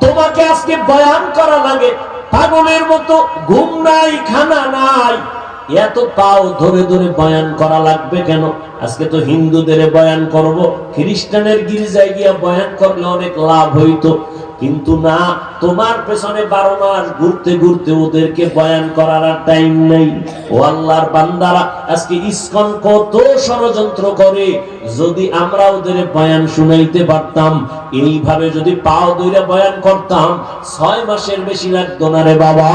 তোমাকে আজকে বয়ান করা লাগে। পাগলের মতো ঘুম নাই, খানা নাই। এত পাও ধরে ধরে বয়ান করা লাগবে কেন? আজকে তো হিন্দুদের বয়ান করব, খ্রিস্টানের গির্জায় গিয়া বয়ান করলে অনেক লাভ হইতো। কিন্তু না, তোমার পেছনে বারো মাস ঘুরতে ঘুরতে ওদেরকে বয়ান করার আর টাইম নেই। ও আল্লাহর বান্দারা, আজকে ইসকন কত ষড়যন্ত্র করে। যদি আমরা ওদের বয়ান শুনাইতে পারতাম, এইভাবে যদি পাও দইরা বয়ান করতাম, ছয় মাসের বেশি লাগতো না রে বাবা।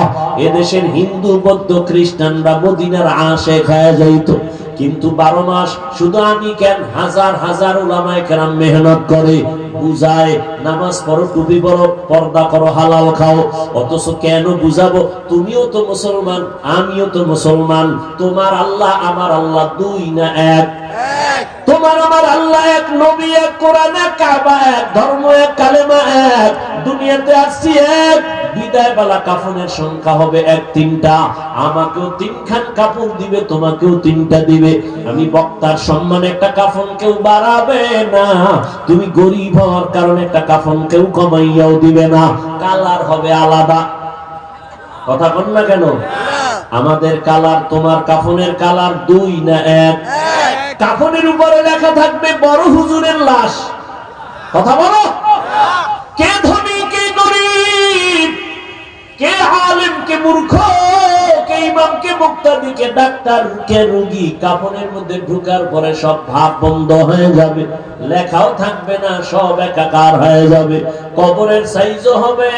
এদেশের হিন্দু, বৌদ্ধ, খ্রিস্টানরা মদিনার আশে খায়া যাইতো। কিন্তু বারো মাস শুধু আমি কেন হাজার হাজার ওলামায় কেরাম মেহনত করে বুঝায় নামাজ পড়ো টুপি পড়ো পর্দা করো হালাল খাও অথচ কেন বুঝাবো? তুমিও তো মুসলমান আমিও তো মুসলমান। তোমার আল্লাহ আমার আল্লাহ দুই না এক। তোমার আমার আল্লাহ এক নবী এক কোরআন এক কাবা এক ধর্ম এক কালেমা এক দুনিয়াতে আসছি এক। বিদায় বেলা কাফনের সংখ্যা হবে এক তিনটা। আমাকেও তিনখান কাপড় দিবে, তোমাকেও তিনটা দিবে। আমি বক্তার সম্মান একটা কাফন কেউ বাড়াবে না। তুমি গরিব হওয়ার কারণে একটা কাফন কেউ কমাইয়াও দিবে না। কালার হবে আলাদা। কথা বল না কেন? আমাদের কালার তোমার কাফনের কালার দুই না এক? কাফনের উপরে লেখা থাকবে, বড় হুজুরের লাশ। কথা বলো? কে ধনী? কে আলেম কে মূর্খ, কে ইমাম কে মুক্তাদি, কে ডাক্তার, কে রোগী, কাপড়ের মধ্যে ঢুকার পরে সব ভাব বন্ধ হয়ে যাবে। লেখাও থাকবে না, সব একাকার হয়ে যাবে। কবরের সাইজও হবে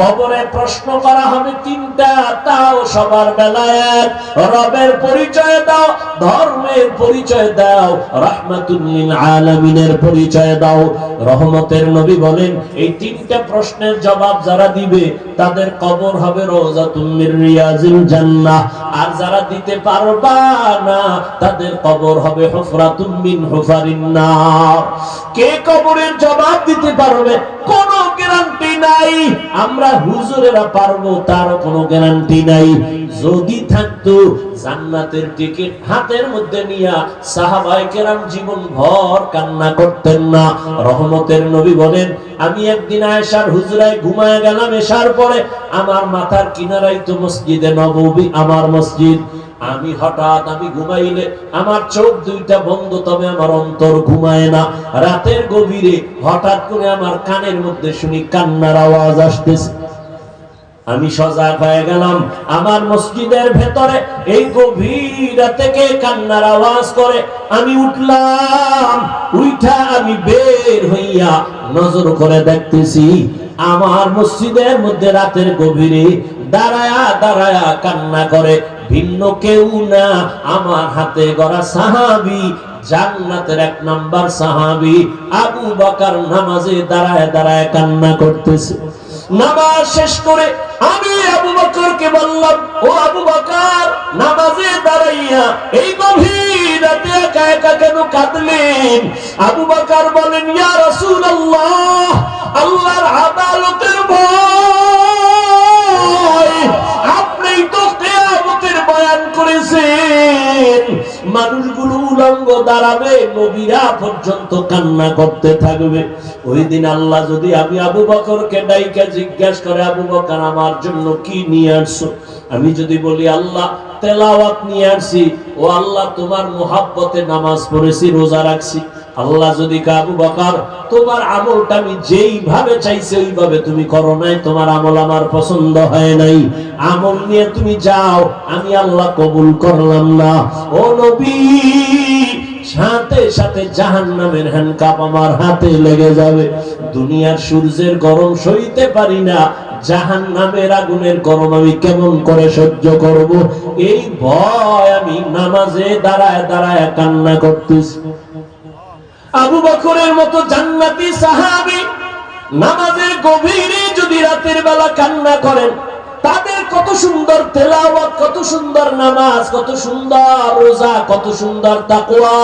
কবরে প্রশ্ন করা হবে তিনটা, তাও সবার বেলায় রবের পরিচয় দাও, ধর্মের পরিচয় দাও রাহমাতুল্লিল আলামিনের পরিচয় দাও। রহমতের নবী বলেন, এই তিনটা প্রশ্নের জবাব যারা দিবে, তাদের কবর হবে জান্নাহ। আর যারা দিতে পারবা না, তাদের কবর হবে হুফরাতুম মিন কে কবরের জবাব দিতে পারবে? কোনো গ্যারান্টি নাই, আমরা হুজুরেরা পারব, তারও কোনো গ্যারান্টি নাই। যদি থাকতো, জান্নাতের টিকিট হাতের মধ্যে নিয়া সাহাবাই কেরাম জীবন ভর কান্না করতেন না। রহমতের নবী বলেন, আমি একদিন আয়েশার হুজরায় ঘুমায় গেলাম, এসার পরে আমার মাথার কিনারাই তো মসজিদে নববী, আমার মসজিদ। আমি হঠাৎ আমি ঘুমাইলে আমার চোখ দুইটা বন্ধ, তবে আমার অন্তর ঘুমায় না। রাতের গভীরে হঠাৎ করে আমার কানের মধ্যে শুনি কান্নার আওয়াজ আসতেছে। আমি সজাগ হয়ে গেলাম। আমার মসজিদের ভেতরে এই গভীর থেকে কান্নার আওয়াজ করে? আমি উঠলাম উঠা আমি বের হইয়া নজর করে দেখতেছি, আমার মসজিদের মধ্যে রাতের গভীরে দাঁড়ায়া দাঁড়ায়া কান্না করে। ভিন্ন কেউ না। আমার হাতে গড়া সাহাবি, জান্নাতের এক নাম্বার সাহাবি। আবু বকর নামাজে দাঁড়ায় দাঁড়ায় কান্না করতেছে। নামাজ শেষ করে আমি আবু বকরকে বললাম, ও আবু বকর, নামাজে দাঁড়াইয়া এই গভীর রাতে একা একা কেন কাঁদলেন? আবু বকর বলেন, ইয়া রাসূলুল্লাহ দাঁড়াবে, নবীরা পর্যন্ত কান্না করতে থাকবে। ওই দিন আল্লাহ যদি আমি আবু বকরকে ডাইকা জিজ্ঞাসা করে, আবু বকর, আমার জন্য কি নিয়ে আসছো? আমি যদি বলি, আল্লাহ, তেলাওয়াত নিয়ে আসছি। ও আল্লাহ, তোমার মোহাব্বতে নামাজ পড়েছি, রোজা রাখছি। আল্লাহ যদি কাবু বকার, তোমার আমলটা আমি যেইভাবে চাইছি, ওইভাবে তুমি করো নাই, তোমার আমল আমার পছন্দ হয় নাই। আমল নিয়ে তুমি যাও, আমি আল্লাহ কবুল করলাম না। ও নবী! সাথে সাথে জাহান নামের হ্যান্ডকাপ আমার হাতে লেগে যাবে। দুনিয়ার সূর্যের গরম সইতে পারি না জাহান নামের আগুনের গরম আমি কেমন করে সহ্য করব? এই ভয় আমি নামাজে দাঁড়ায় দাঁড়ায় কান্না করতেছি। আবু বকরের মতো জান্নাতি সাহাবী নামাজের গভীরে যদি রাতের বেলা কান্না করেন তাদের কত সুন্দর তেলাওয়াত, কত সুন্দর নামাজ, কত সুন্দর রোজা, কত সুন্দর তাকওয়া,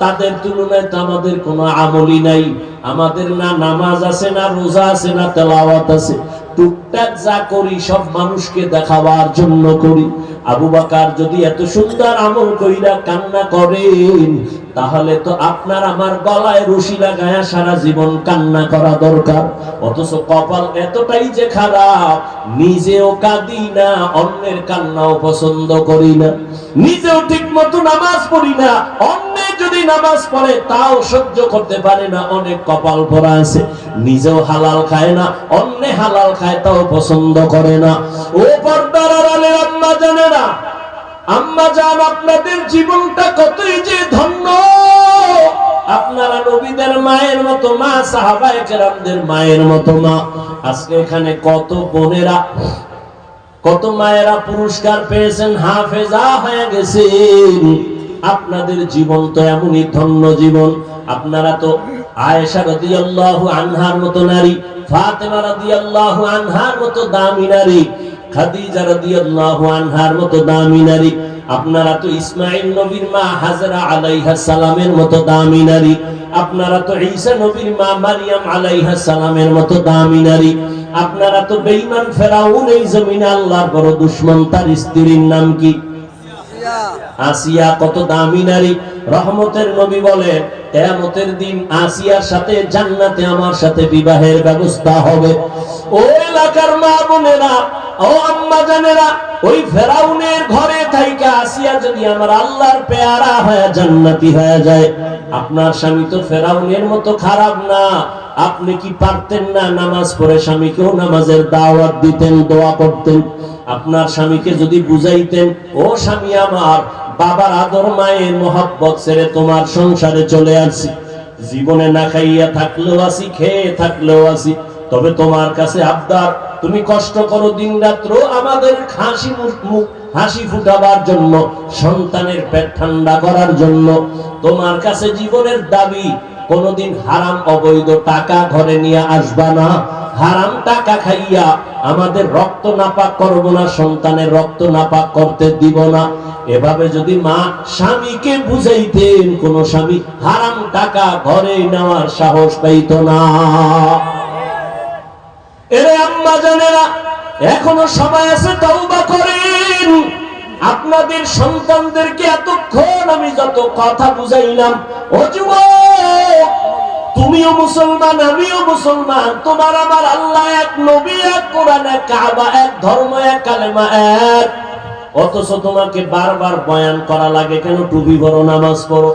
তাদের তুলনায় তো আমাদের কোনো আমলই নাই। আমাদের না নামাজ আছে, না রোজা আছে, না তেলাওয়াত আছে। টুকটাক যা করি, সব মানুষকে দেখাবার জন্য করি। আবু বাকার যদি এত সুন্দর আমল কইরা কান্না করেন, তাহলে তো আপনার আমার গলায় রশি লাগায়া সারা জীবন কান্না করা দরকার। অথচ কপাল এতটাই যে খারাপ, নিজেও কাঁদি না, অন্যের কান্নাও পছন্দ করি না। নিজেও ঠিক মতো নামাজ পড়ি না অন্যে যদি নামাজ পড়ে, তাও সহ্য করতে পারে না, অনেক কপাল পরা আছে। নিজেও হালাল খায় না, অন্যে হালাল খায় তাও পছন্দ করে না। ও পর্দার আড়ালে আম্মা জানে না, আম্মা জান আপনাদের জীবনটা কতই যে ধন্য। আপনারা নবীদের মায়ের মতো মা কেরামদের মায়ের মতো মা। আজকে এখানে কত বোনেরা, কত মায়েরা পুরস্কার পেয়েছেন, হাফেজা হয়ে গেছেন। আপনাদের জীবন তো এমনই ধন্য জীবন। আপনারা তো আয়েশা রাদিয়াল্লাহু আনহার মতো নারী, ফাতেমা রাদিয়াল্লাহু আনহার মতো দামি নারী, খাদিজা রাদিয়াল্লাহু আনহার মতো দামি নারী, আপনারা তো ইসমাইল নবীর মা হাজরা আলাইহা সালামের মতো দামি নারী, আপনারা তো ঈসা নবীর মা মারিয়াম আলাইহা সালামের মতো দামি নারী, আপনারা তো বেঈমান ফেরাউন এই জমিনে আল্লাহর বড় দুশমন, তার স্ত্রীর নাম কি? আসিয়া। কত দামি নারী। রহমতের নবী বলে, কেয়ামতের দিন আসিয়ার সাথে জান্নাতে আমার সাথে বিবাহের ব্যবস্থা হবে। ও এলাকার মা বোনেরা, ও আম্মা জানেরা, ওই ফেরাউনের ঘরে থাইকা আসিয়া যদি আমার আল্লাহর পেয়ারা হয়ে জান্নাতি হয়ে যায়, আপনার স্বামী তো ফেরাউনের মতো খারাপ না। আপনি কি পারতেন না নামাজ পড়ে স্বামীকেও নামাজের দাওয়াত দিতেন, দোয়া করতেন? আপনার স্বামীকে যদি বুঝাইতেন, ও স্বামী আমার, বাবার আদর, মায়ের মোহাব্বত ছেড়ে তোমার সংসারে চলে আসি। জীবনে না খাইয়া থাকলেও আসি, খেয়ে থাকলেও আসি। তবে তোমার কাছে আবদার, তুমি কষ্ট করো দিন রাত্র আমাদের হাসি মুখ- হাসি ফুটাবার জন্য, সন্তানের পেট ঠান্ডা করার জন্য। তোমার কাছে জীবনের দাবি কোনদিন হারাম অবৈধ টাকা ঘরে নিয়ে আসবা না। হারাম টাকা খাইয়া আমাদের রক্ত নাপাক করব না, সন্তানের রক্ত নাপাক করতে দিব না। এভাবে যদি মা স্বামীকে বুঝাইতেন, কোন স্বামী হারাম টাকা ঘরে নেওয়ার সাহস পাইত না। এরে আম্মা জানেরা, এখনও সময় আছে তওবা করেন। আপনাদের সন্তানদেরকে এতক্ষণ আমি যত কথা বুঝাইলাম, ও তুমিও মুসলমান, আমিও মুসলমান, তোমার আমার আল্লাহ এক নবী, এক কোরআন, এক কাবা, এক ধর্ম, এক কালেমা, এক। অথচ তোমাকে বারবার বয়ান করা লাগে, কেন টুপি বড় নামাজ পড়ো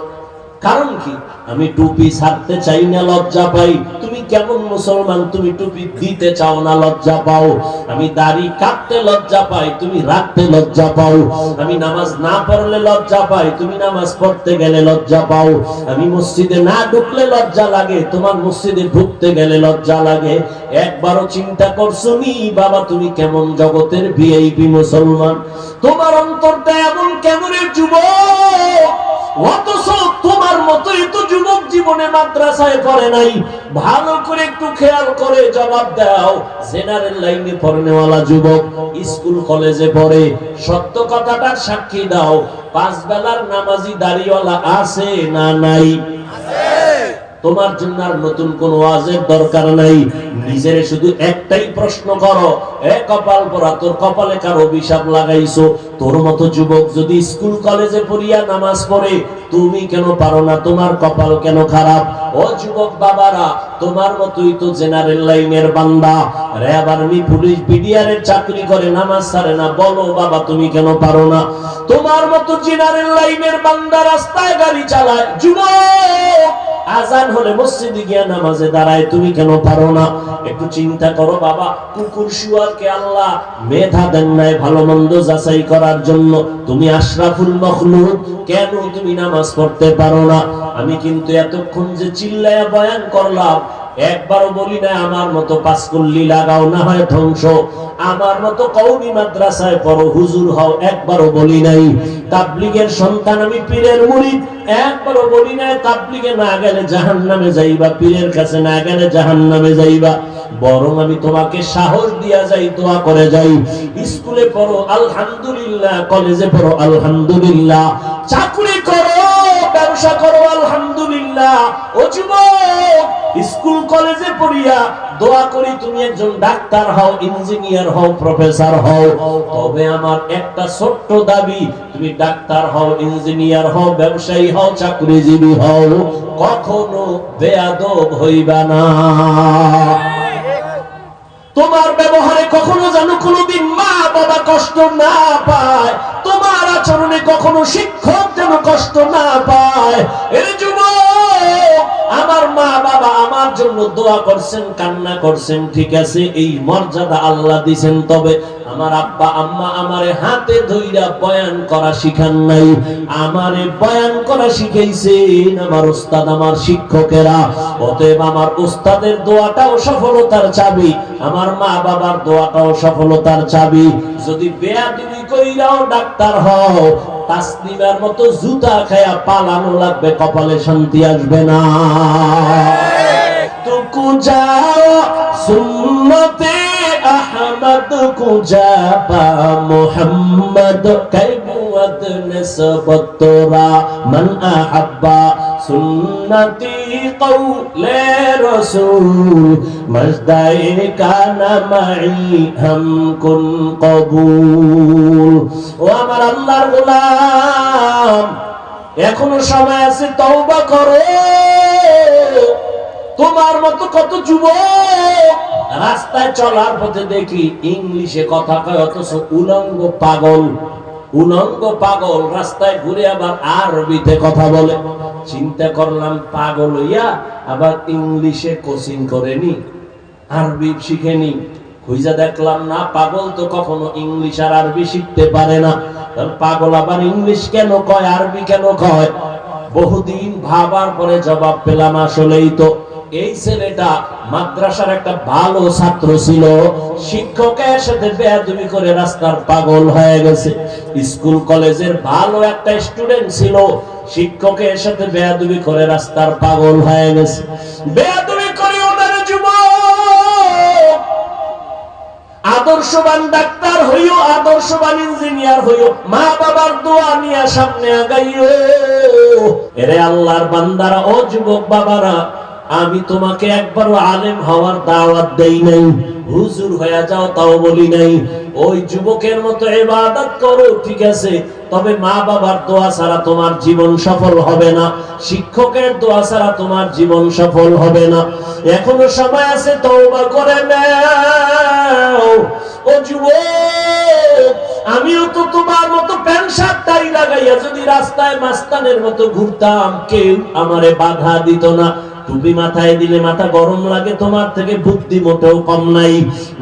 কারণ কি? আমি টুপি ছাড়তে চাই না, লজ্জা পাই। তুমি কেমন মুসলমান, তুমি টুপি দিতে চাও না, লজ্জা পাও। আমি দাড়ি কাটতে লজ্জা পাই, তুমি রাখতে লজ্জা পাও। আমি নামাজ না পড়লে লজ্জা পাই, তুমি নামাজ পড়তে গেলে লজ্জা পাও। আমি মসজিদে না ঢুকলে লজ্জা লাগে, তোমার মসজিদে ঢুকতে গেলে লজ্জা লাগে। একবারও চিন্তা করছ নি, বাবা, তুমি কেমন জগতের ভিআইপি মুসলমান? তোমার অন্তরটা এমন কেমনের যুবক? অথচ তোমার মতোই তো যুবক জীবনে মাদ্রাসায় পড়ে নাই। ভালো করে একটু খেয়াল করে জবাব দাও। জেনারেল লাইনে পড়নেওয়ালা যুবক স্কুল কলেজে পড়ে, সত্য কথাটার সাক্ষী দাও। পাঁচ বেলার নামাজি দাড়িওয়ালা আছে না নাই? তোমার জন্য আর নতুন কোন ওয়াজের দরকার নাই। নিজের শুধু একটাই প্রশ্ন করো, এ কপাল পরা তোর কপালে কার অভিশাপ লাগাইছো? তোর মতো যুবক যদি স্কুল, কলেজে পড়িয়া নামাজ পড়ে, তুমি কেন পারো না? তোমার কপাল কেন খারাপ? ও যুবক বাবারা, তোমার মতোই তো জেনারেল লাইনের বান্দা। র্যাব আর্মি পুলিশ বিডিআরের চাকরি করে, নামাজ ছাড়ে না। বলো বাবা, তুমি কেন পারো না? তোমার মতো জেনারেল লাইনের বান্দা রাস্তায় গাড়ি চালায়। যুবক! আজান হলে মসজিদে গিয়া নামাজে দাঁড়ায়, তুমি কেন পারো না? একটু চিন্তা করো বাবা, কুকুর শুয়ারকে আল্লাহ মেধা দেন নাই ভালো মন্দ যাচাই করার জন্য। তুমি আশরাফুল মখলুক, কেন তুমি নামাজ পড়তে পারো না? আমি কিন্তু এতক্ষণ যে চিল্লায়া বয়ান করলাম একবারও বলি না, আমার মতো পাঁচকল্লি লাগাও না হয় ধ্বংস। আমার মতো কৌমি মাদ্রাসায় পড়ো, হুজুর হও, একবারও বলি নাই। তাবলিগের সন্তান আমি পীরের মুরিদ, একবারও বলি নাই, তাবলিগে না গেলে জাহান নামে যাইবা, পীরের কাছে না গেলে জাহান নামে যাইবা। বরং আমি তোমাকে সাহস দিয়া যাই, দোয়া করে যাই। স্কুলে পড়ো, আলহামদুলিল্লাহ, কলেজে পড়ো, আলহামদুলিল্লাহ। চাকরি করো, ব্যবসা করো, আলহামদুলিল্লাহ। ও যুবক স্কুল কলেজে পড়িয়া দোয়া করি, তুমি একজন ডাক্তার হও, ইঞ্জিনিয়ার হও, প্রফেসর হও। তবে আমার একটা ছোট্ট দাবি, তুমি ডাক্তার হও, ইঞ্জিনিয়ার হও, ব্যবসায়ী হও, চাকরিজীবী হও। কখনো বেয়াদব হইবা না। তোমার ব্যবহারে কখনো যেন কোনোদিন মা বাবা কষ্ট না পায়। তোমার আচরণে কখনো শিক্ষক যেন কষ্ট না পায়। এই যুবক আমার মা বাবা আমার জন্য দোয়া করছেন, কান্না করছেন, ঠিক আছে, এই মর্যাদা আল্লাহ দিছেন, তবে আমার আব্বা, আম্মা আমারে হাতে ধইরা বয়ান করা শিখান নাই। আমারে বয়ান করা শিখাইছেন আমার উস্তাদ আমার শিক্ষকেরা। অতএব আমার উস্তাদের দোয়াটাও সফলতার চাবি, আমার মা বাবার দোয়াটাও সফলতার চাবি। যদি বেয়াদবি কইরাও ডাক্তার হও তাসলিমার মতো জুতা খায়া পালানো লাগবে, কপালে শান্তি আসবে না। তুকু যাও, সুন্নতে আহমদ কুজা যাবা, মোহাম্মদ কাইবুয়াত নসবত তোরা, মান আহাব্বা সুন্নতি কৌলে রসু মজদাইর কানামাই হম কুন কবুল। ও আমার আল্লাহর গোলাম, এখনও সময় আছে তওবা করে। তোমার মতো কত যুবক রাস্তায় চলার পথে দেখি ইংলিশে কথা কয়, অথচ উলঙ্গ পাগল। উলঙ্গ পাগল রাস্তায় ঘুরে আবার আরবিতে কথা বলে। চিন্তা করলাম, পাগল হইয়া আবার ইংলিশে কোচিং করেনি আরবি শিখেনি খুঁজা দেখলাম, না, পাগল তো কখনো ইংলিশ আর আরবি শিখতে পারে না। পাগল আবার ইংলিশ কেন কয়, আরবি কেন কয়? বহুদিন ভাবার পরে জবাব পেলাম, আসলেই তো। এই ছেলেটা মাদ্রাসার একটা ভালো ছাত্র ছিল। শিক্ষকের সাথে বেয়াদবি করে রাস্তার পাগল হয়ে গেছে। স্কুল, কলেজের ভালো একটা স্টুডেন্ট ছিল। শিক্ষকের সাথে বেয়াদবি করে রাস্তার পাগল হয়ে গেছে। বেয়াদবি করে ওদের যুবক! আদর্শবান ডাক্তার হইও, আদর্শবান ইঞ্জিনিয়ার হইও, মা বাবার দোয়া নিয়ে সামনে আগাইও। এরে আল্লাহর বান্দারা, ও যুবক বাবারা আমি তোমাকে একবারও আলেম হওয়ার দাওয়াত দেই নাই। হুজুর হয়ে যাও তাও বলি নাই। ওই যুবকের মতো ইবাদত করো, ঠিক আছে। তবে মা বাবার দোয়া ছাড়া তোমার জীবন সফল হবে না। শিক্ষকের দোয়া ছাড়া তোমার জীবন সফল হবে না। এখনও সময় আছে, তওবা করে নাও। ও যুবক, আমিও তো তোমার মতো প্যান্ট শার্ট লাগাইয়া যদি রাস্তায় মাস্তানের মতো ঘুরতাম, কেউ আমারে বাধা দিত না। টুপি মাথায় দিলে মাথা গরম লাগে, তোমার থেকে বুদ্ধি মোটেও কম নাই।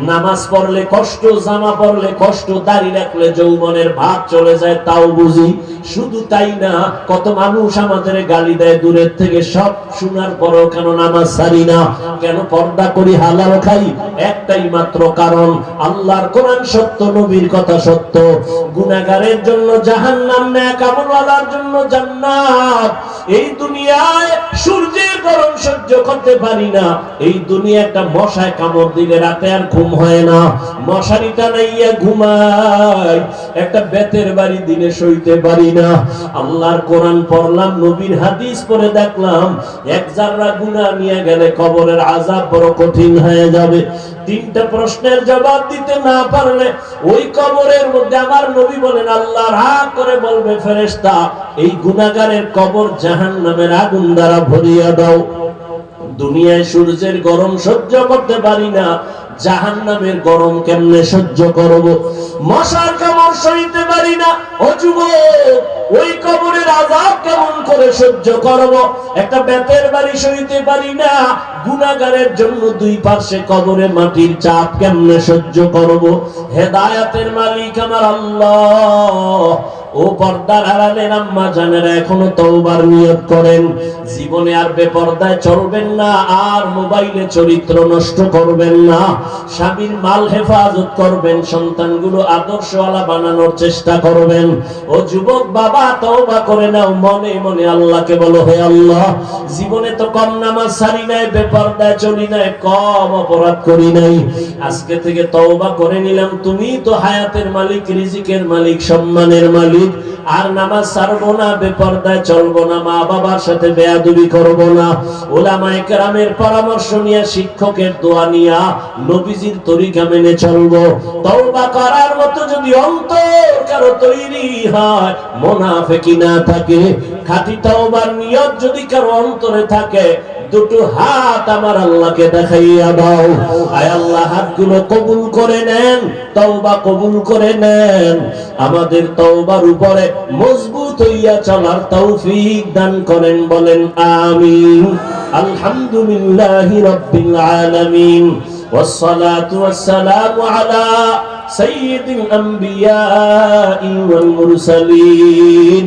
নামাজ পড়লে কষ্ট, জামা পড়লে কষ্ট, দাড়ি রাখলে যৌবনের ভাব চলে যায়, তাও বুঝি। শুধু তাই না, কত মানুষ আমাদের গালি দেয় দূরের থেকে, সব শোনার পরও কেন নামাজ সারি না? কেন পর্দা করি, হালাল খাই? একটাই মাত্র কারণ, আল্লাহর কোরআন সত্য, নবীর কথা সত্য। গুনাহগারের জন্য জাহান্নাম নেক আমলওয়ালার জন্য জান্নাত। এই দুনিয়ায় সূর্যের সহ্য করতে পারি না। এই দুনিয়া একটা মশায় কামড় দিলে রাতে আর ঘুম হয় না। মশারিটা নাইয়া ঘুমাই, একটা বেতের বাড়ি দিনে সইতে পারি না। আল্লাহর কোরআন পড়লাম, নবীর হাদিস পড়ে দেখলাম, এক জাররা গুনাহ নিয়ে গেলে কবরের আযাব বড় কঠিন হয়ে যাবে। তিনটা প্রশ্নের জবাব দিতে না পারলে ওই কবরের মধ্যে আমার নবী বলেন, আল্লাহ রাগ করে বলবে, ফেরেশতা, এই গুনাহগারের কবর জাহান্নামের আগুন দ্বারা ভরিয়া দাও। দুনিয়ায় সূর্যের গরম সহ্য করতে পারি না জাহান নামের গরম কেমনে সহ্য করব? মশার কামড় সইতে পারি না। ও যুবক, ওই কবরের আজাব কেমন করে সহ্য করব? একটা বেতের বাড়ি সইতে পারি না। গুনাগারের জন্য দুই পাশে কবরে মাটির চাপ কেমনে সহ্য করব? হেদায়াতের মালিক আমার আল্লাহ। ও পর্দার আড়ালের আম্মা জানেরা এখনও তওবার নিয়ত করেন। জীবনে আর বেপর্দায় চলবেন না, আর মোবাইলে চরিত্র নষ্ট করবেন না। স্বামীর মাল হেফাজত করবেন, সন্তানগুলো আদর্শওয়ালা বানানোর চেষ্টা করবেন। ও যুবক, বাবা, তওবা করে নাও, মনে মনে আল্লাহকে বলো, হে আল্লাহ, জীবনে তো কম নামাজ সারি নাই, বেপর্দায় চলি নাই, কম অপরাধ করি নাই। আজকে থেকে তওবা করে নিলাম তুমি তো হায়াতের মালিক, রিজিকের মালিক, সম্মানের মালিক। আর নামাজ ছাড়বো না, বেপর্দায় চলবো না মা বাবার সাথে বেয়াদবি করব না। ওলামায়ে কেরামের পরামর্শ নিয়ে শিক্ষকের দোয়া নিয়া নবীজির তরিকা মেনে চলবো। তওবা করার মতো যদি অন্তর কারও তৈরি হয় মোনাফেকি না থাকে। খাঁটি তওবার নিয়ত যদি কারও অন্তরে থাকে দুটো হাত আমার আল্লাহকে দেখাইয়া দাও আয় আল্লাহ হাতগুলো কবুল করে নেন তওবা কবুল করে নেন আমাদের তওবার উপরে মজবুত হইয়া চলার তৌফিক দান করেন বলেন আমিন আলহামদুলিল্লাহি রাব্বিল আলামিন والصلاة والسلام على سيد الأنبياء والمرسلين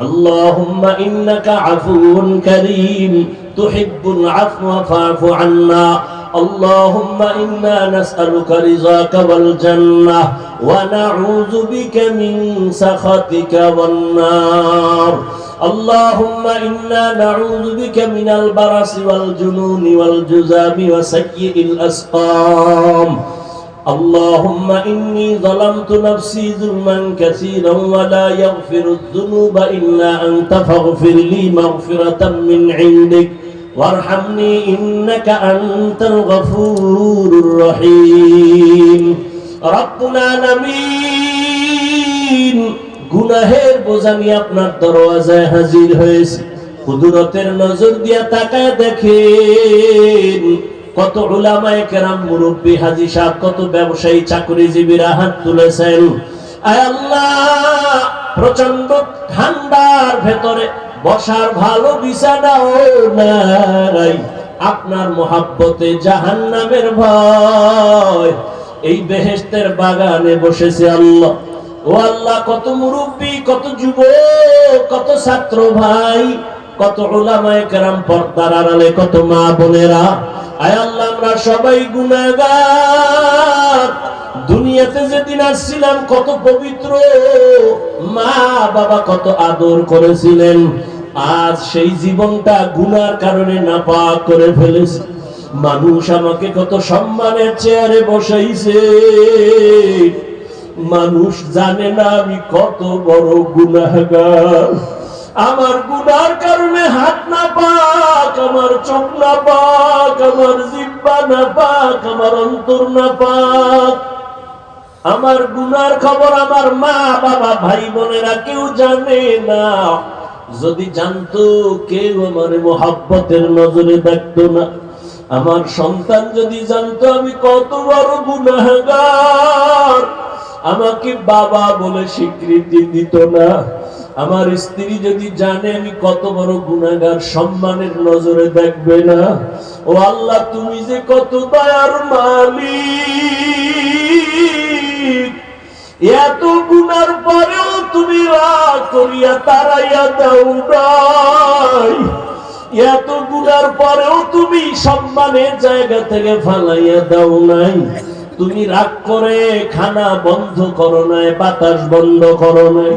اللهم إنك عفو كريم تحب العفو فاعف عنا. اللهم إنا نسألك رضاك والجنة ونعوذ بك من سخطك والنار. اللهم إنا نعوذ بك من البرص والجنون والجزام وسيء الأسقام. اللهم إني ظلمت نفسي ظلما كثيرا ولا يغفر الذنوب إلا أنت فاغفر لي مغفرة من عندك وارحمني إنك أنت الغفور الرحيم ربنا العالمين গুনাহের বোঝা নিয়ে আপনার দরওয়াজায় হাজির হয়েছে কুদরতের নজর দিয়া তাকায় দেখেন কত উলামায়ে কেরাম মুরব্বী হাজি সাহেব, কত ব্যবসায়ী চাকরিজীবীরা হাত তুলেছেন। আল্লাহ প্রচণ্ড ঠান্ডার ভেতরে বসার ভালো বিছানাও নাই। আপনার মহাব্বতে জাহান্নামের ভয়। এই বেহেশতের বাগানে বসেছে আল্লাহ। ও আল্লাহ, কত মুরব্বী, কত যুবক, কত ছাত্র ভাই কত ওলামায়ে কেরাম পর্দার আড়ালে কত মা বোনেরা। আয় আল্লাহ, আমরা সবাই গুনাহগার। দুনিয়াতে যেদিন আসছিলাম, কত পবিত্র। মা বাবা কত আদর করেছিলেন। আজ সেই জীবনটা গুনার কারণে নাপাক করে ফেলেছে। মানুষ আমাকে কত সম্মানের চেয়ারে বসাইছে। মানুষ জানে না আমি কত বড় গুনাহগার। আমার গুনার কারণে হাত না পাক, আমার চোখ না পাক, আমার জিব্বা না পাক, আমার অন্তর না পাক। আমার গুনার খবর আমার মা, বাবা, ভাই, বোনেরা কেউ জানে না। যদি জানতো কেউ আমার মোহাব্বতের নজরে দেখতো না। আমার সন্তান যদি জানতো আমি কত বড় গুনাহগার। আমাকে বাবা বলে স্বীকৃতি দিত না। আমার স্ত্রী যদি জানে আমি কত বড় গুণাগার সম্মানের নজরে দেখবে না। ও আল্লাহ, তুমি যে কত দয়ার মালিক। এত গুনার পরেও তুমি করিয়া তারাইয়া দাও নাই। এত গুনার পরেও তুমি সম্মানের জায়গা থেকে ফালাইয়া দাও নাই। তুমি রাগ করে, খানা বন্ধ করো নাই, বাতাস বন্ধ করো নাই।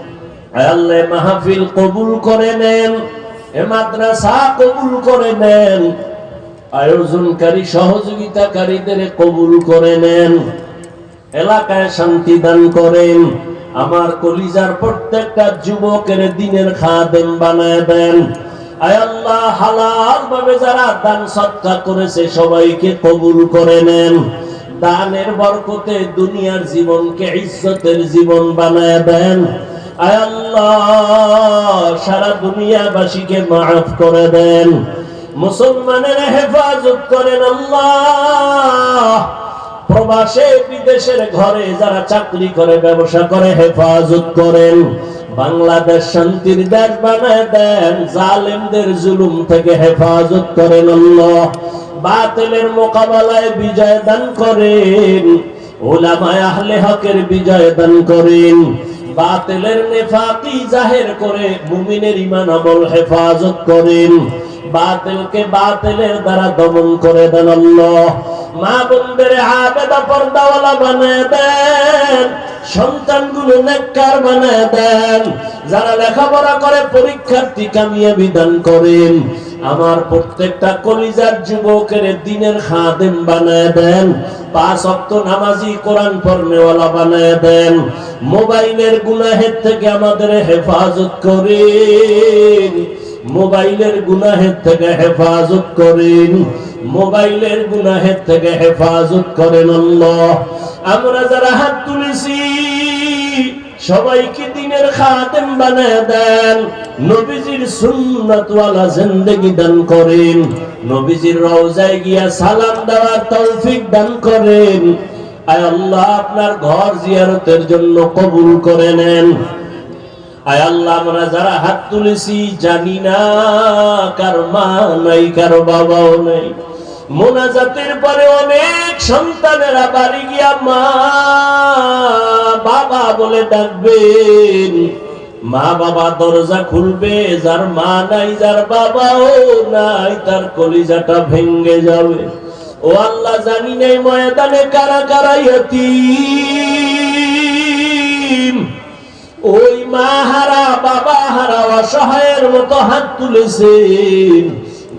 আল্লাহ মাহফিল কবুল করে নেন, এ মাদ্রাসা কবুল করে নেন, আয়োজনকারী সহযোগিতাকারীদের কবুল করে নেন, এলাকায় শান্তি দান করেন, আমার কলিজার প্রত্যেকটা যুবকের দিনের খাদেম বানায় দেন। আয় আল্লাহ হালাল ভাবে যারা দান সৎকার করেছে, সবাইকে কবুল করে নেন। দানের বরকতে দুনিয়ার জীবনকে ইজ্জতের জীবন বানায় দেন। আল্লাহ, সারা দুনিয়াবাসীকে মাফ করে দেন। মুসলমানের হেফাজত করেন আল্লাহ। প্রবাসে, বিদেশের ঘরে যারা চাকরি করে, ব্যবসা করে, হেফাজত করেন। বাংলাদেশ শান্তির দেশ বানায় দেন। জালেমদের জুলুম থেকে হেফাজত করেন আল্লাহ। বাতিলের মোকাবেলায় বিজয় দান করেন। ওলামায় আহলে হকের বিজয় দান করেন। বাতিলের নেফাকি জাহের করে মুমিনের ইমান আমল হেফাজত করেন। বাতিলকে বাতিলের দ্বারা দমন করে দেন আল্লাহ। মা বোনদের পর্দাওয়ালা বানায় দেন, সন্তানগুলো নেককার বানায় দেন, যারা লেখাপড়া করে, পরীক্ষার্থী দান করেন। আমার প্রত্যেকটা কলিজার যুবকের দিনের খাদেম বানায় দেন, পাঁচ অক্ত নামাজি কোরআন পড়নেওয়ালা বানায় দেন। মোবাইলের গুনাহের থেকে আমাদের হেফাজত করেন। মোবাইলের গুনাহের থেকে হেফাজত করেন। মোবাইলের গুনাহের থেকে হেফাজত করেন আল্লাহ। আমরা যারা হাত তুলেছি, সবাইকে দিনের খাতেম বানায় দেন। নবীজির সুন্নাতওয়ালা জিন্দেগি দান করেন। নবীজির রওজায় গিয়া সালাম দেওয়ার তৌফিক দান করেন। আয় আল্লাহ, আপনার ঘর জিয়ারতের জন্য কবুল করে নেন। আয় আল্লাহ, আমরা যারা হাত তুলেছি, জানি না কার মা নাই, কারও বাবাও নাই। মোনাজাতের পরে অনেক সন্তানেরা বাড়ি গিয়া মা, বাবা বলে ডাকবেন। মা বাবা দরজা খুলবে, যার মা নাই, যার বাবাও নাই, তার কলিজাটা ভেঙ্গে যাবে। ও আল্লাহ জানি নাই ময়দানে কারা কারা ইয়তীম ওই মা হারা, বাবা হারা অসহায়ের মতো হাত তুলেছেন।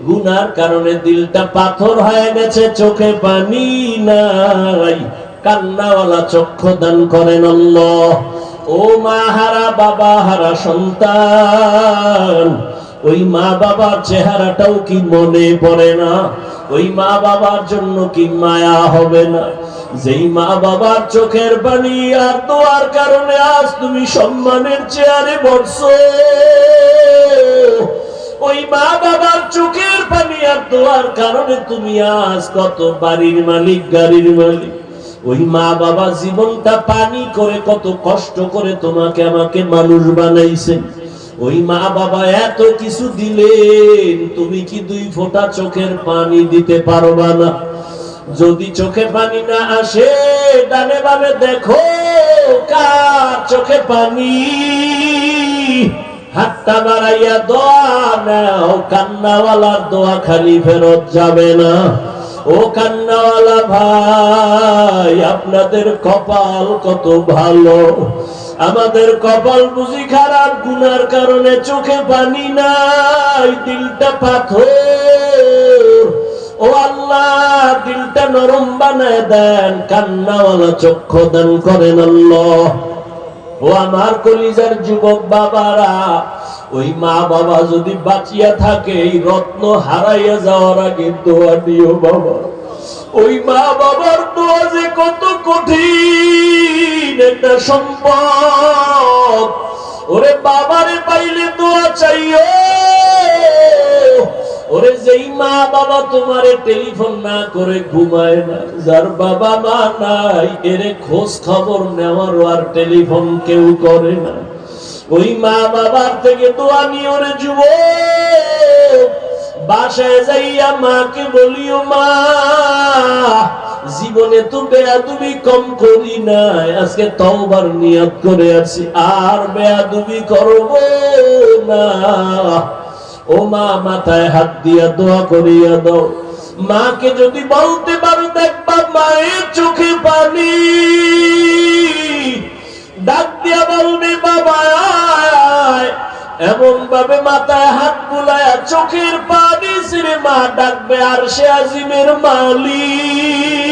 গুনার কারণে দিলটা পাথর হয়ে গেছে, চোখে পানি নাই। কান্নাওয়ালা চক্ষু দান করেন আল্লাহ। ও মা হারা, বাবা হারা সন্তান, ওই মা বাবার চেহারাটাও কি মনে পড়ে না? ওই মা বাবার জন্য কি মায়া হবে না? যেই মা বাবার চোখের পানি আর দোয়ার কারণে আজ তুমি সম্মানের চেয়ারে বসছো দোয়ার কারণে তুমি আজ কত বাড়ির মালিক, গাড়ির মালিক। ওই মা বাবা জীবনটা পানি করে কত কষ্ট করে তোমাকে আমাকে মানুষ বানাইছেন ওই মা বাবা এত কিছু দিলেন, তুমি কি দুই ফোঁটা চোখের পানি দিতে পারবা না? যদি চোখে পানি না আসে, ডানে বামে দেখো, কার চোখে পানি? হাতটা বাড়াইয়া দোয়া নাও কান্নাওয়ালার দোয়া খালি ফেরত যাবে না। ও কান্নাওয়ালা ভাই, আপনাদের কপাল কত ভালো। আমাদের কপাল বুঝি খারাপ, গুনার কারণে চোখে পানি নাই, দিলটা পাথর। ও আল্লাহ, দিলটা নরম বানায় দেন, কান্নাওয়ালা চক্ষু দান করেন আল্লাহ। ও আমার কলিজার যুবক বাবারা, ওই মা বাবা যদি বাঁচিয়া থাকে, এই রত্ন হারাইয়া যাওয়ার আগে দোয়া দিও বাবা। ওই মা বাবার দোয়া যে কত কঠিন একটা সম্পদ। ওরে বাবারে পাইলে দোয়া চাইও। ওরে যেই মা বাবা তোমারে টেলিফোন না করে ঘুমায় না, যার বাবা মা নাই, এরে খোঁজ খবর নেওয়ার আর টেলিফোন কেউ করে না। ওই মা বাবার থেকে দোয়া নিয়ে ওরে যুব বাসায় যাইয়া মাকে বলিও, মা, জীবনে তো বেয়াদুবি কম করি নাই, আজকে তওবার নিয়ত করে আছি আর বেয়াদুবি করব না। ও মা মাথায় হাত দিয়া দোয়া করিয়া দাও। মাকে যদি বলতে পারো, দেখবা মায়ের চোখে পানি। ডাক দিয়া বলবে, বাবা এমন ভাবে মাথায় হাত বুলায়া চোখের পানি ছিঁড়ে মা ডাকবে, আর সে আজিমের মালিক।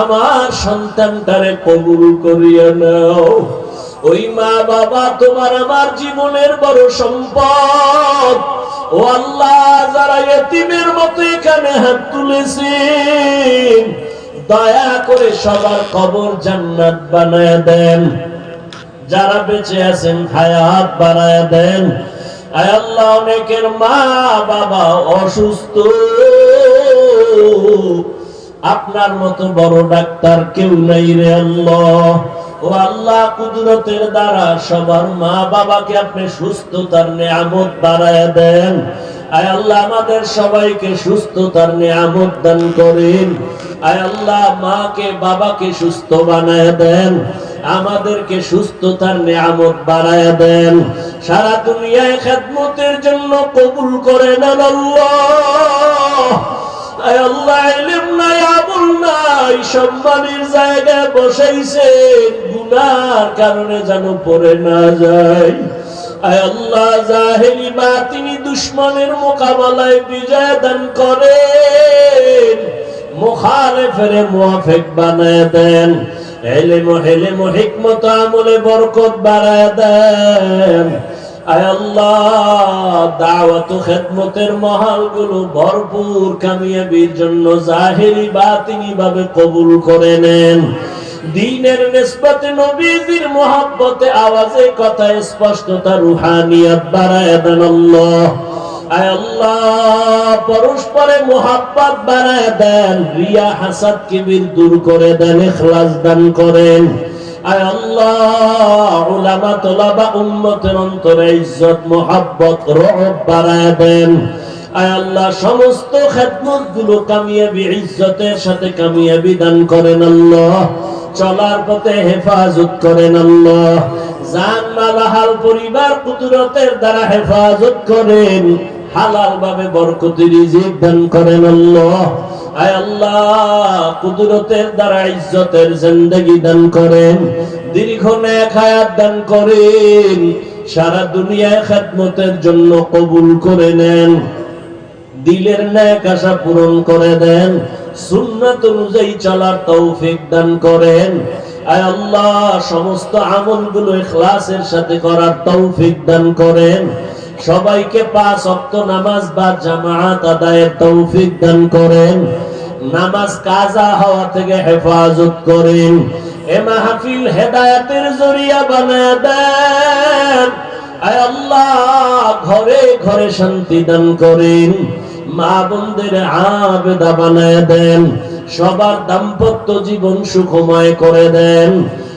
আমার সন্তানটারে কবুল করিয়া নাও। ওই মা বাবা তোমার আমার জীবনের বড় সম্পদ। ও আল্লাহ, যারা এতিমের মতো এখানে হাত তুলেছেন, দয়া করে সবার কবর জান্নাত বানায় দেন। যারা বেঁচে আছেন, হায়াত বানায় দেন। আল্লাহ, অনেকের মা বাবা অসুস্থ। আপনার মতো বড় ডাক্তার কেউ নাই রে আল্লাহ। ও আল্লাহ, কুদরতের দ্বারা সবার মা বাবাকে আপনি সুস্থতার নিয়ামত বাড়ায় দেন। আয় আল্লাহ, আমাদের সবাইকে সুস্থতার নিয়ামত দান করেন। আয় আল্লাহ, মাকে, বাবাকে সুস্থ বানায় দেন। আমাদেরকে সুস্থতার নিয়ামত বাড়ায় দেন। সারা দুনিয়ায় খেদমতের জন্য কবুল করে নেন আল্লাহ। আয় আল্লাহ ইলম নাই, আমল নাই, সম্মানের জায়গায় বসাইছে, গুনার কারণে যেন পড়ে না যায়। আয় আল্লাহ জাহেরি বাতিনি দুশ্মনের মোকাবেলায় বিজয় দান করেন মুখালেফের মুআফিক বানায় দেন, এলেম হেলেম হিকমত আমলে বরকত বাড়ায় দেন। কবুল করে নেন। দিনের নিসবতে নবীজির মোহাব্বতে, আওয়াজে কথা স্পষ্টতা রুহানিয়াত বাড়ায় দেন আল্লাহ। আল্লাহ, পরস্পরে মোহাব্বত বাড়ায় দেন, রিয়া হাসাদ কিবির দূর করে দেন, ইখলাস দান করেন। সাথে কামিয়াবি দান করেন আল্লাহ। চলার পথে হেফাজত করেন আল্লাহ। জান মাল হাল পরিবার কুদরতের দ্বারা হেফাজত করেন। হালাল ভাবে বরকতি রিজিক দান করেন আল্লাহ। আয় আল্লাহ, কুদরতের দ্বারা ইজ্জতের জিন্দেগি দান করেন, দীর্ঘ হায়াত দান করেন, সারা দুনিয়ায় খেদমতের জন্য কবুল করে নেন, দিলের ন্যাক আশা পূরণ করে দেন, সুন্নাত অনুযায়ী চলার তৌফিক দান করেন। আয় আল্লাহ, সমস্ত আমলগুলো ইখলাসের সাথে করার তৌফিক দান করেন। সবাইকে পাঁচ অক্ত নামাজ বা জামাত আদায়ের তৌফিক দান করেন। নামাজ কাজা হওয়া থেকে হেফাজত করেন। এ মাহফিল হেদায়াতের জরিয়া বানায় দেন। আল্লাহ, ঘরে ঘরে শান্তি দান করেন। মা বোনদের আবেদা বানায় দেন। সবার দাম্পত্য জীবন সুখময় করে দেন।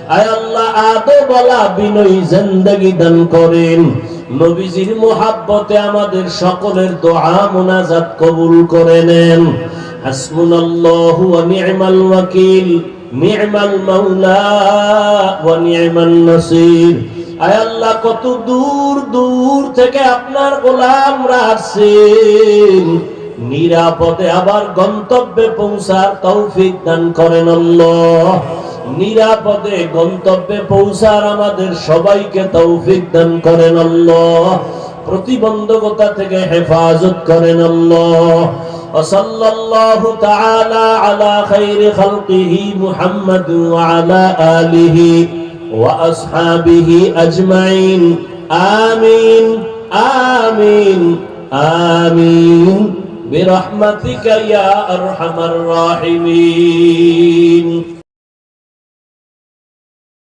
আয় আল্লাহ আদো বলা বিনয়ী জিন্দগি দান করেন। নবীজির মোহাব্বতে আমাদের সকলের দোয়া মোনাজাত কবুল করে নেন। হাসবুনাল্লাহু ওয়া নি'মাল ওয়াকিল। নি'মাল মাওলা ওয়া নি'মান নাসির। আয় আল্লাহ, কত দূর দূর থেকে আপনার গোলামরা আসছেন। নিরাপদে আবার গন্তব্যে পৌঁছার তৌফিক দান করেন আল্লাহ। নিরাপদে গন্তব্যে পৌঁছার আমাদের সবাইকে তৌফিক দান করেন আল্লাহ প্রতিবন্ধকতা থেকে হেফাজত করেন আল্লাহ وصلى الله تعالى على خير خلقه محمد وعلى آله وأصحابه أجمعين آمين آمين آمين برحمتك يا أرحم الراحمين